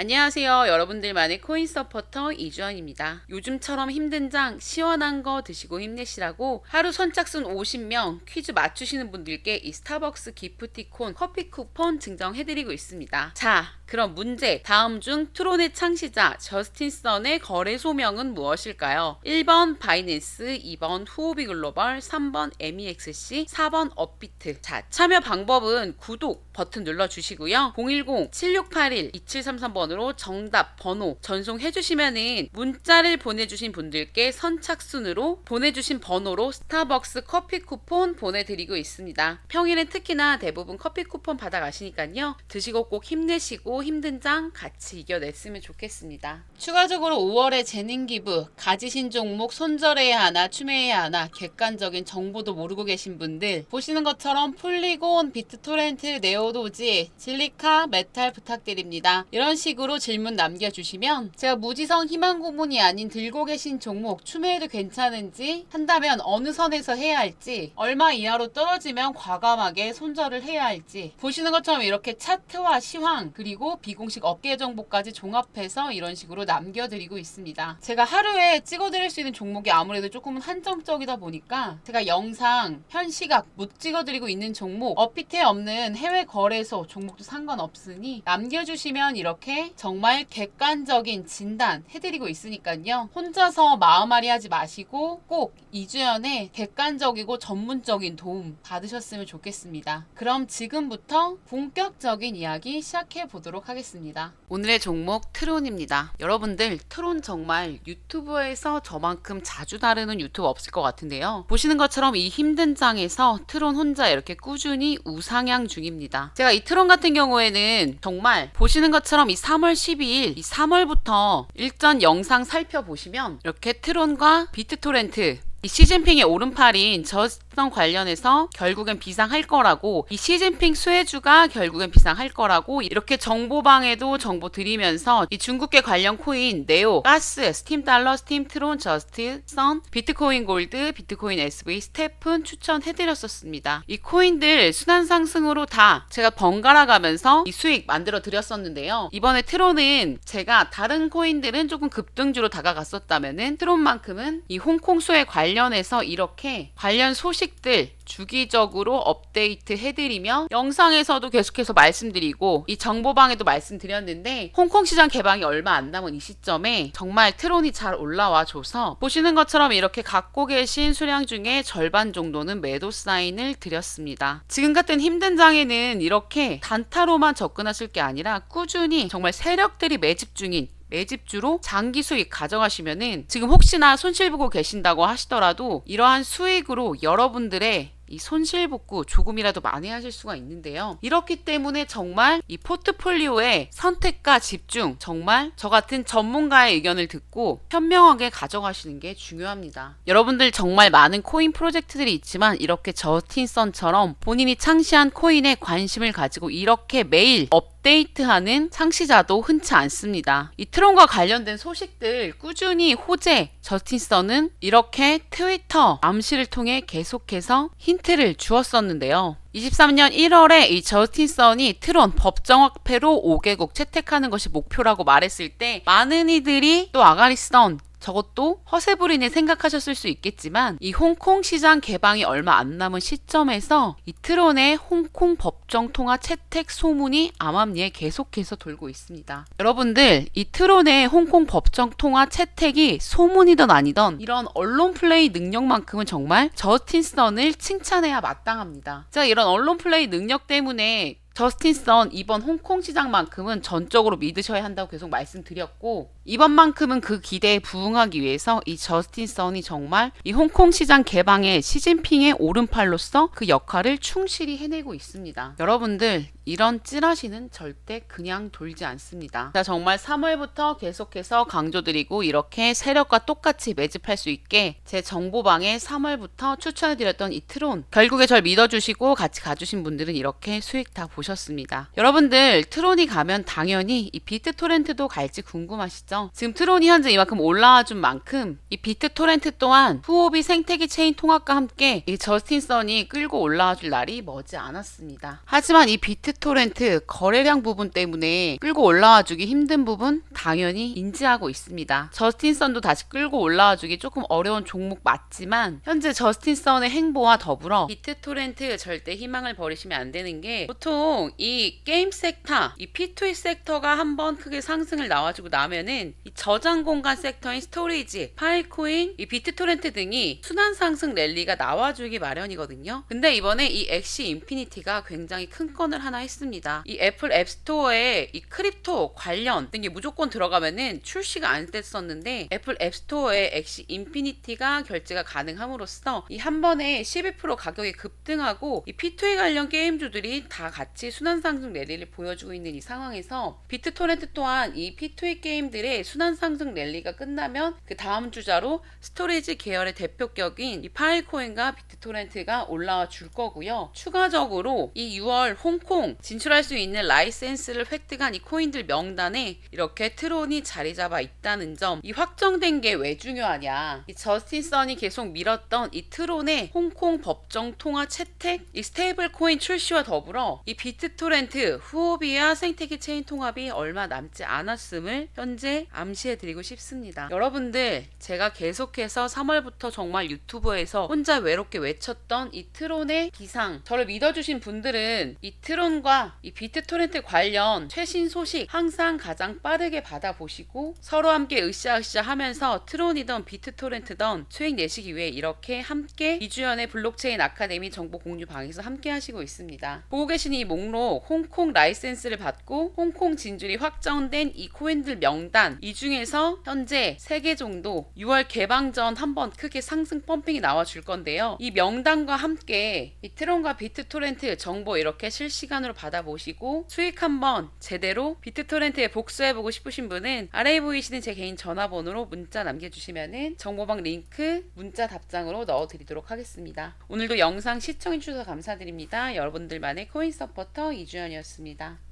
안녕하세요. 여러분들만의 코인 서포터 이주연입니다. 요즘처럼 힘든 장 시원한 거 드시고 힘내시라고 하루 선착순 50명 퀴즈 맞추시는 분들께 이 스타벅스 기프티콘 커피 쿠폰 증정해드리고 있습니다. 자, 그럼 문제. 다음 중 트론의 창시자 저스틴 선의 거래 소명은 무엇일까요? 1번 바이낸스, 2번 후오비 글로벌, 3번 MEXC, 4번 업비트. 자, 참여 방법은 구독 버튼 눌러 주시고요. 010-7681-2733번으로 정답, 번호 전송해 주시면은 문자를 보내 주신 분들께 선착순으로 보내 주신 번호로 스타벅스 커피 쿠폰 보내 드리고 있습니다. 평일엔 특히나 대부분 커피 쿠폰 받아 가시니까요. 드시고 꼭 힘내시고 힘든 장 같이 이겨냈으면 좋겠습니다. 추가적으로 5월에 재능 기부, 가지신 종목 손절해야 하나 추매해야 하나 객관적인 정보도 모르고 계신 분들 보시는 것처럼 폴리곤, 비트토렌트, 네오도지, 실리카, 메탈 부탁드립니다. 이런 식으로 질문 남겨주시면 제가 무지성 희망 고문이 아닌 들고 계신 종목 추매해도 괜찮은지 한다면 어느 선에서 해야 할지 얼마 이하로 떨어지면 과감하게 손절을 해야 할지 보시는 것처럼 이렇게 차트와 시황 그리고 비공식 업계 정보까지 종합해서 이런 식으로 남겨드리고 있습니다. 제가 하루에 찍어드릴 수 있는 종목이 아무래도 조금은 한정적이다 보니까 제가 영상, 현 시각 못 찍어드리고 있는 종목, 업비트에 없는 해외 거래소 종목도 상관없으니 남겨주시면 이렇게 정말 객관적인 진단 해드리고 있으니까요. 혼자서 마음앓이 하지 마시고 꼭 이주연의 객관적이고 전문적인 도움 받으셨으면 좋겠습니다. 그럼 지금부터 본격적인 이야기 시작해 보도록 하겠습니다. 오늘의 종목 트론입니다. 여러분들 트론 정말 유튜브에서 저만큼 자주 다루는 유튜브 없을 것 같은데요. 보시는 것처럼 이 힘든 장에서 트론 혼자 이렇게 꾸준히 우상향 중입니다. 제가 이 트론 같은 경우에는 정말 보시는 것처럼 이 3월 12일 이 3월부터 일전 영상 살펴보시면 이렇게 트론과 비트토렌트 이 시진핑의 오른팔인 저스 턴 관련해서 결국엔 비상할 거라고 이 시진핑 수혜주가 결국엔 비상할 거라고 이렇게 정보방에도 정보 드리면서 이 중국계 관련 코인 네오, 가스, 스팀 달러, 스팀 트론, 저스트 선, 비트코인 골드, 비트코인 SV, 스테픈 추천해드렸었습니다. 이 코인들 순환 상승으로 다 제가 번갈아 가면서 이 수익 만들어 드렸었는데요. 이번에 트론은 제가 다른 코인들은 조금 급등주로 다가갔었다면은 트론만큼은 이 홍콩 관련 관련해서 이렇게 관련 소식 들 주기적으로 업데이트 해드리며 영상에서도 계속해서 말씀드리고 이 정보방에도 말씀드렸는데 홍콩 시장 개방이 얼마 안 남은 이 시점에 정말 트론이 잘 올라와 줘서 보시는 것처럼 이렇게 갖고 계신 수량 중에 절반 정도는 매도 사인을 드렸습니다. 지금 같은 힘든 장에는 이렇게 단타로만 접근하실 게 아니라 꾸준히 정말 세력들이 매집 중인 매집주로 장기 수익 가져가시면은 지금 혹시나 손실 보고 계신다고 하시더라도 이러한 수익으로 여러분들의 이 손실 복구 조금이라도 만회하실 수가 있는데요. 이렇기 때문에 정말 이 포트폴리오의 선택과 집중 정말 저 같은 전문가의 의견을 듣고 현명하게 가져가시는 게 중요합니다. 여러분들 정말 많은 코인 프로젝트들이 있지만 이렇게 저스틴선처럼 본인이 창시한 코인에 관심을 가지고 이렇게 매일 업데이트하는 창시자도 흔치 않습니다. 이 트론과 관련된 소식들 꾸준히 호재 저스틴선은 이렇게 트위터 암시를 통해 계속해서 힌트 를 주었었는데요. 23년 1월에 이 저스틴 선이 트론 법정 화폐로 5개국 채택하는 것이 목표라고 말했을 때 많은 이들이 또 아가리선 저것도 허세부리네 생각하셨을 수 있겠지만 이 홍콩 시장 개방이 얼마 안 남은 시점에서 이 트론의 홍콩 법정 통화 채택 소문이 암암리에 계속해서 돌고 있습니다. 여러분들 이 트론의 홍콩 법정 통화 채택이 소문이던 아니던 이런 언론 플레이 능력만큼은 정말 저스틴 선을 칭찬해야 마땅합니다. 제가 이런 언론 플레이 능력 때문에 저스틴 선 이번 홍콩 시장만큼은 전적으로 믿으셔야 한다고 계속 말씀드렸고 이번만큼은 그 기대에 부응하기 위해서 이 저스틴 선이 정말 이 홍콩 시장 개방에 시진핑의 오른팔로서 그 역할을 충실히 해내고 있습니다. 여러분들 이런 찌라시는 절대 그냥 돌지 않습니다. 자, 정말 3월부터 계속해서 강조드리고 이렇게 세력과 똑같이 매집할 수 있게 제 정보방에 3월부터 추천해드렸던 이 트론 결국에 절 믿어주시고 같이 가주신 분들은 이렇게 수익 다 보셨습니다. 여러분들 트론이 가면 당연히 이 비트 토렌트도 갈지 궁금하시죠? 지금 트론이 현재 이만큼 올라와 준 만큼 이 비트 토렌트 또한 후오비 생태계 체인 통합과 함께 이 저스틴 선이 끌고 올라와 줄 날이 머지 않았습니다. 하지만 이 비트 비트 토렌트 거래량 부분 때문에 끌고 올라와 주기 힘든 부분 당연히 인지하고 있습니다. 저스틴 선도 다시 끌고 올라와 주기 조금 어려운 종목 맞지만 현재 저스틴 선의 행보와 더불어 비트 토렌트 절대 희망을 버리시면 안 되는 게 보통 이 게임 섹터, 이 P2E 섹터가 한번 크게 상승을 나와주고 나면은 이 저장 공간 섹터인 스토리지, 파일코인, 이 비트토렌트 등이 순환 상승 랠리가 나와주기 마련이거든요. 근데 이번에 이 엑시 인피니티가 굉장히 큰 건을 하나 했습니다. 이 애플 앱스토어에 이 크립토 관련 등이 무조건 들어가면은 출시가 안 됐었는데 애플 앱스토어에 엑시 인피니티가 결제가 가능함으로써 이 한 번에 12% 가격이 급등하고 이 P2E 관련 게임주들이 다 같이 순환 상승 랠리를 보여주고 있는 이 상황에서 비트토렌트 또한 이 P2E 게임들의 순환 상승 랠리가 끝나면 그 다음 주자로 스토리지 계열의 대표격인 이 파일코인과 비트토렌트가 올라와 줄 거고요. 추가적으로 이 6월 홍콩 진출할 수 있는 라이센스를 획득한 이 코인들 명단에 이렇게 트론이 자리 잡아 있다는 점, 이 확정된 게 왜 중요하냐? 이 저스틴 선이 계속 밀었던 이 트론의 홍콩 법정 통화 채택, 이 스테이블 코인 출시와 더불어 이 비트토렌트, 후오비와 생태계 체인 통합이 얼마 남지 않았음을 현재 암시해 드리고 싶습니다. 여러분들, 제가 계속해서 3월부터 정말 유튜브에서 혼자 외롭게 외쳤던 이 트론의 기상, 저를 믿어주신 분들은 이 트론과 이 비트토렌트 관련 최신 소식 항상 가장 빠르게 받아보시고 서로 함께 으쌰으쌰 하면서 트론이던 비트토렌트던 수익 내시기 위해 이렇게 함께 이주연의 블록체인 아카데미 정보 공유 방에서 함께 하시고 있습니다. 보고 계신 이 목록 홍콩 라이센스를 받고 홍콩 진출이 확정된 이 코인들 명단 이 중에서 현재 3개 정도 6월 개방 전 한번 크게 상승 펌핑이 나와 줄 건데요. 이 명단과 함께 이 트론과 비트토렌트 정보 이렇게 실시간으로 받아보시고 수익 한번 제대로 비트토렌트에 복수해보고 싶으신 분은 아래에 보이시는 제 개인 전화번호로 문자 남겨주시면은 정보방 링크 문자 답장으로 넣어드리도록 하겠습니다. 오늘도 영상 시청해주셔서 감사드립니다. 여러분들만의 코인 서포터 이주연이었습니다.